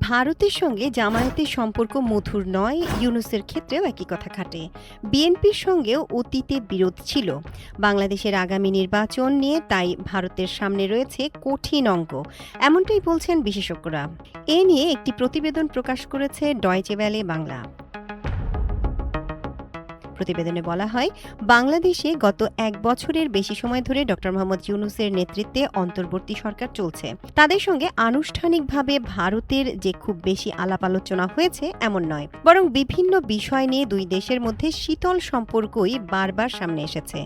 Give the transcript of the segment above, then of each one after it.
ভারতের সঙ্গে জামায়াতের সম্পর্ক মধুর নয়, ইউনুসের ক্ষেত্রেও একই কথা খাটে। বিএনপির সঙ্গেও অতীতে বিরোধ ছিল। বাংলাদেশের আগামী নির্বাচন নিয়ে তাই ভারতের সামনে রয়েছে কঠিন অঙ্ক এমনটাই বলছেন বিশেষজ্ঞরা। এ নিয়ে একটি প্রতিবেদন প্রকাশ করেছে ডয়চে ভ্যালে বাংলা। প্রতিবেদনে বলা হয়, বাংলাদেশে গত এক বছরের বেশি সময় ধরে ড. মোহাম্মদ ইউনুসের নেতৃত্বে অন্তর্বর্তী সরকার চলছে। তাদের সঙ্গে আনুষ্ঠানিকভাবে ভারতের যে খুব বেশি আলাপ আলোচনা হয়েছে, এমন নয়। বরং বিভিন্ন বিষয় নিয়ে দুই দেশের মধ্যে শীতল সম্পর্কই বারবার সামনে এসেছে।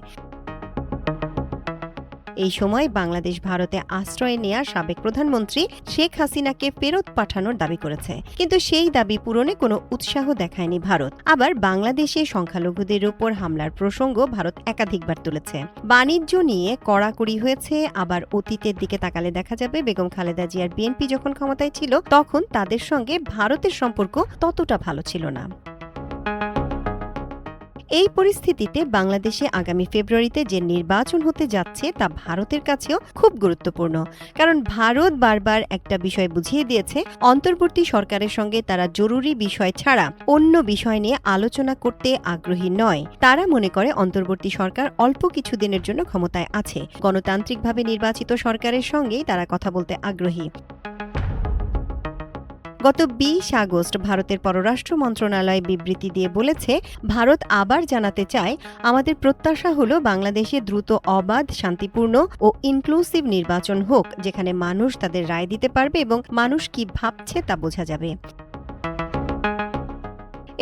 এই সময় বাংলাদেশ ভারতে আশ্রয় নেয়া সাবেক প্রধানমন্ত্রী শেখ হাসিনাকে ফেরত পাঠানোর দাবি করেছে। কিন্তু সেই দাবি পূরণে কোনো উৎসাহ দেখায়নি ভারত। আবার বাংলাদেশে সংখ্যালঘুদের উপর হামলার প্রসঙ্গ ভারত একাধিকবার তুলেছে। বাণিজ্য নিয়ে কড়াকড়ি হয়েছে, আবার অতীতের দিকে তাকালে দেখা যাবে বেগম খালেদা জিয়ার বিএনপি যখন ক্ষমতায় ছিল, তখন তাদের সঙ্গে ভারতের সম্পর্ক ততটা ভালো ছিল না। এই পরিস্থিতিতে বাংলাদেশে আগামী ফেব্রুয়ারিতে যে নির্বাচন হতে যাচ্ছে তা ভারতের কাছেও খুব গুরুত্বপূর্ণ। কারণ ভারত বারবার একটা বিষয় বুঝিয়ে দিয়েছে, অন্তর্বর্তী সরকারের সঙ্গে তারা জরুরি বিষয় ছাড়া অন্য বিষয় নিয়ে আলোচনা করতে আগ্রহী নয়। তারা মনে করে অন্তর্বর্তী সরকার অল্প কিছু দিনের জন্য ক্ষমতায় আছে। গণতান্ত্রিকভাবে নির্বাচিত সরকারের সঙ্গেই তারা কথা বলতে আগ্রহী। গত বিশ আগস্ট ভারতের পররাষ্ট্র মন্ত্রণালয় বিবৃতি দিয়ে বলেছে, ভারত আবার জানাতে চায়, আমাদের প্রত্যাশা হল বাংলাদেশে দ্রুত অবাধ, শান্তিপূর্ণ ও ইনক্লুসিভ নির্বাচন হোক, যেখানে মানুষ তাদের রায় দিতে পারবে এবং মানুষ কি ভাবছে তা বোঝা যাবে।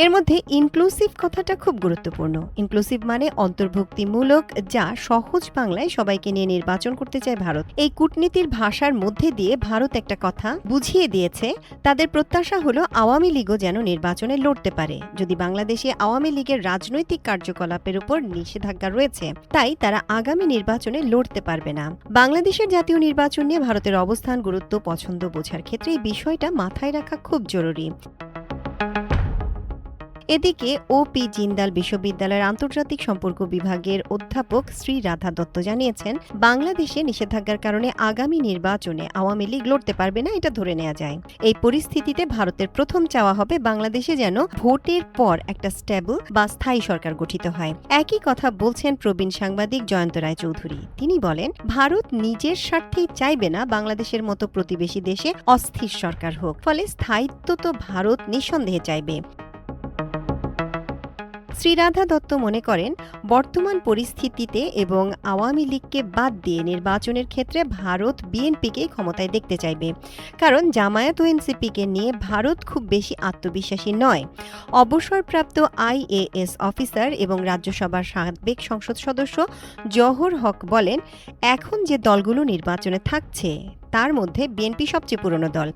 এর মধ্যে ইনক্লুসিভ কথাটা খুব গুরুত্বপূর্ণ। ইনক্লুসিভ মানে অন্তর্ভুক্তিমূলক, যা সহজ বাংলায় সবাইকে নিয়ে নির্বাচন করতে চায় ভারত। এই কূটনীতির ভাষার মধ্যে দিয়ে ভারত একটা কথা বুঝিয়ে দিয়েছে, তাদের প্রত্যাশা হলো আওয়ামী লীগও যেন নির্বাচনে লড়তে পারে। যদি বাংলাদেশে আওয়ামী লীগের রাজনৈতিক কার্যকলাপের উপর নিষেধাজ্ঞা রয়েছে, তাই তারা আগামী নির্বাচনে লড়তে পারবে না। বাংলাদেশের জাতীয় নির্বাচন নিয়ে ভারতের অবস্থান, গুরুত্ব, পছন্দ বোঝার ক্ষেত্রে এই বিষয়টা মাথায় রাখা খুব জরুরি। এদিকে ওপি জিন্দাল বিশ্ববিদ্যালয়ের আন্তর্জাতিক সম্পর্ক বিভাগের অধ্যাপক শ্রী রাধা দত্ত জানিয়েছেন, বাংলাদেশে নিষেধাজ্ঞার কারণে আগামী নির্বাচনে আওয়ামী লীগ লড়তে পারবে না, এটা ধরে নেওয়া যায়। এই পরিস্থিতিতে ভারতের প্রথম চাওয়া হবে বাংলাদেশে যেন ভোটের পর একটা স্টেবল বা স্থায়ী সরকার গঠিত হয়। একই কথা বলছেন প্রবীণ সাংবাদিক জয়ন্ত রায় চৌধুরী তিনি বলেন, ভারত নিজের স্বার্থেই চাইবে না বাংলাদেশের মতো প্রতিবেশী দেশে অস্থির সরকার হোক, ফলে স্থায়িত্ব তো ভারত নিঃসন্দেহে চাইবে। শ্রীরাধা দত্ত মনে করেন, বর্তমান পরিস্থিতিতে এবং আওয়ামী লীগকে বাদ দিয়ে নির্বাচনের ক্ষেত্রে ভারত বিএনপিকেই ক্ষমতায় দেখতে চাইবে। কারণ জামায়াত ও এনসিপিকে নিয়ে ভারত খুব বেশি আত্মবিশ্বাসী নয়। অবসরপ্রাপ্ত আইএএস অফিসার এবং রাজ্যসভার সাবেক সংসদ সদস্য জহর হক বলেন, এখন যে দলগুলো নির্বাচনে থাকছে তার মধ্যে বিএনপি সবচেয়ে পুরনো দল।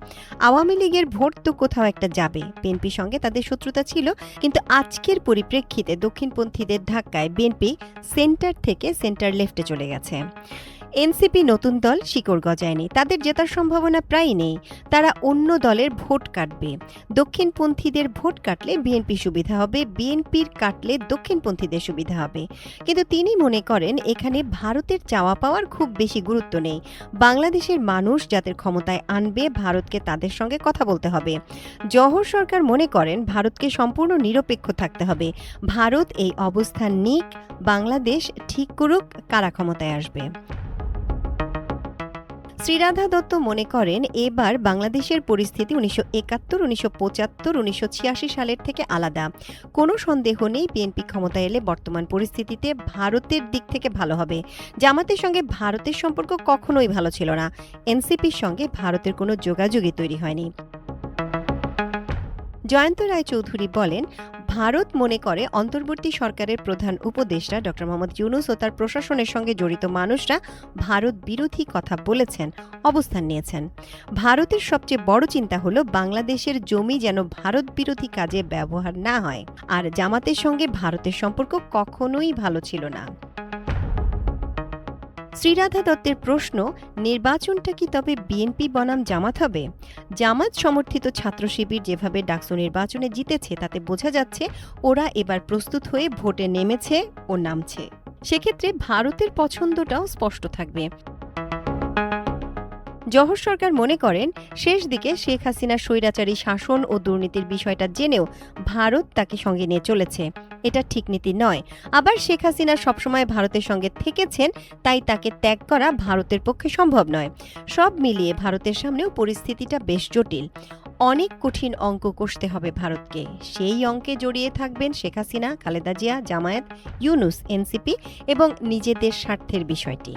আওয়ামী লীগের ভোট তো কোথাও একটা যাবে। বিএনপির সঙ্গে তাদের শত্রুতা ছিল, কিন্তু আজকের পরিপ্রেক্ষিতে দক্ষিণপন্থীদের ধাক্কায় বিএনপি সেন্টার থেকে সেন্টার লেফটে চলে গেছে। এনসিপি নতুন দল শিকড় গজায়নি। তাদের জেতার সম্ভাবনা প্রায় নেই। তারা অন্য দলের ভোট কাটবে। দক্ষিণপন্থীদের ভোট কাটলে বিএনপি সুবিধা হবে, বিএনপির কাটলে দক্ষিণপন্থীদের সুবিধা হবে। কিন্তু তিনি মনে করেন, এখানে ভারতের চাওয়া পাওয়ার খুব বেশি গুরুত্ব নেই। বাংলাদেশের মানুষ যাদের ক্ষমতায় আনবে, ভারতকে তাদের সঙ্গে কথা বলতে হবে। জহর সরকার মনে করেন, ভারতকে সম্পূর্ণ নিরপেক্ষ থাকতে হবে। ভারত এই অবস্থান নিক, বাংলাদেশ ঠিক করুক, কারা ক্ষমতায় আসবে। শ্রীরাধা দত্ত মনে করেন, এবার বাংলাদেশের পরিস্থিতি উনিশশো একাত্তর, উনিশশো পঁচাত্তর, উনিশশো ছিয়াশি সালের থেকে আলাদা। কোনো সন্দেহ নেই, বিএনপি ক্ষমতায় এলে বর্তমান পরিস্থিতিতে ভারতের দিক থেকে ভালো হবে। জামাতের সঙ্গে ভারতের সম্পর্ক কখনোই ভালো ছিল না। এনসিপির সঙ্গে ভারতের কোনো যোগাযোগই তৈরি হয়নি। জয়ন্ত রায় চৌধুরী বলেন, ভারত মনে করে অন্তর্বর্তী সরকারের প্রধান উপদেষ্টা ডক্টর মোহাম্মদ ইউনুস ও তার প্রশাসনের সঙ্গে জড়িত মানুষরা ভারত বিরোধী কথা বলেছেন, অবস্থান নিয়েছেন। ভারতের সবচেয়ে বড় চিন্তা হলো বাংলাদেশের জমি যেন ভারত বিরোধী কাজে ব্যবহার না হয়, আর জামাতের সঙ্গে ভারতের সম্পর্ক কখনোই ভালো ছিল না। শ্রীরাধা দত্তের প্রশ্ন, নির্বাচনটা কি তবে বিএনপি বনাম জামাত হবে? জামাত সমর্থিত ছাত্র শিবির যেভাবে ডাকসু নির্বাচনে জিতেছে, তাতে বোঝা যাচ্ছে ওরা এবার প্রস্তুত হয়ে ভোটে নেমেছে ও নামছে। সেক্ষেত্রে ভারতের পছন্দটাও স্পষ্ট থাকবে। জহর সরকার মনে করেন, শেষ দিকে শেখ হাসিনার স্বৈরাচারী শাসন ও দুর্নীতির বিষয়টা জেনেও ভারত তাকে সঙ্গে নিয়ে চলেছে। এটা ঠিক নীতি নয়। আবার শেখ হাসিনা সবসময় ভারতের সঙ্গে থেকেছেন, তাই তাকে ত্যাগ করা ভারতের পক্ষে সম্ভব নয়। সব মিলিয়ে ভারতের সামনেও পরিস্থিতিটা বেশ জটিল। অনেক কঠিন অঙ্ক কষতে হবে ভারতকে। সেই অঙ্কে জড়িয়ে থাকবেন শেখ হাসিনা, খালেদা জিয়া, জামায়াত, ইউনুস, এনসিপি এবং নিজেদের স্বার্থের বিষয়টি।